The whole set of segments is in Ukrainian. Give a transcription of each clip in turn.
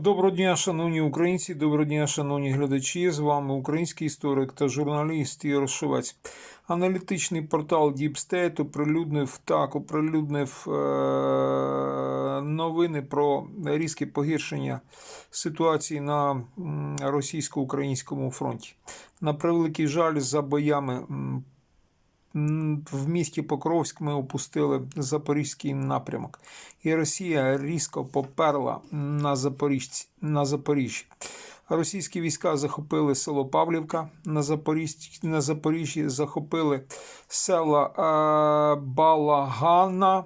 Доброго дня, шановні українці, доброго дня, шановні глядачі. З вами український історик та журналіст Ігор Шовець. Аналітичний портал Deep State оприлюднив так, оприлюднив е- новини про різке погіршення ситуації на російсько-українському фронті. На превеликий жаль, за боями в місті Покровськ ми опустили Запорізький напрямок, і Росія різко поперла на, на Запоріжжя. Російські війська захопили село Павлівка на, Запоріж... на Запоріжжі, захопили села е... Балагана,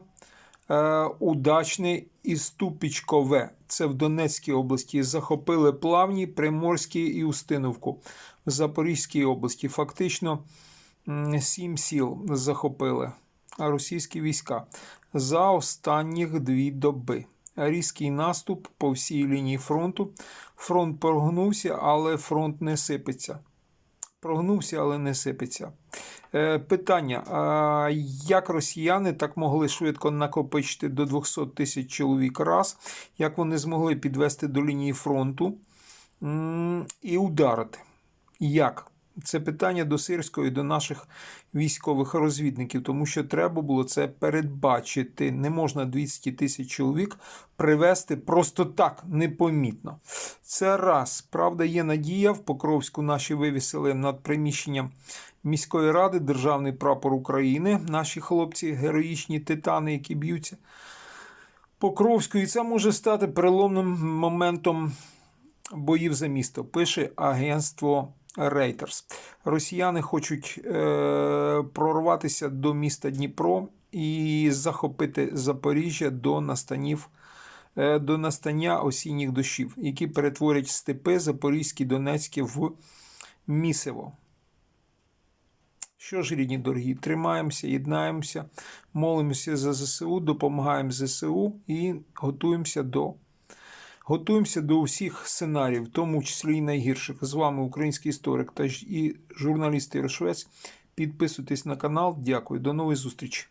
е... Удачне і Ступічкове. Це в Донецькій області. Захопили Плавні, Приморські і Устиновку в Запорізькій області. Фактично сім сіл захопили російські війська за останніх дві доби. Різкий наступ по всій лінії фронту. Фронт прогнувся, але фронт не сипеться. Прогнувся, але не сипеться. Е, питання: як росіяни так могли швидко накопичити до 200 тисяч чоловік раз, як вони змогли підвести до лінії фронту і ударити? Як? Це питання до Сирського і до наших військових розвідників, тому що треба було це передбачити. Не можна 200 тисяч чоловік привести просто так непомітно. Це раз. Правда, є надія. В Покровську наші вивісили над приміщенням міської ради державний прапор України. Наші хлопці, героїчні титани, які б'ються. Покровську, і це може стати переломним моментом боїв за місто. Пише агентство Reuters. Росіяни хочуть е, прорватися до міста Дніпро і захопити Запоріжжя до настанів. е, До настання осінніх дощів, які перетворять степи Запорізькі, Донецькі в місиво. Що ж, рідні дорогі, тримаємося, єднаємося, молимося за ЗСУ, допомагаємо ЗСУ і готуємося до Готуємося до усіх сценаріїв, в тому числі і найгірших. З вами український історик та і журналіст Ігор Підписуйтесь на канал. Дякую. До нової зустрічі.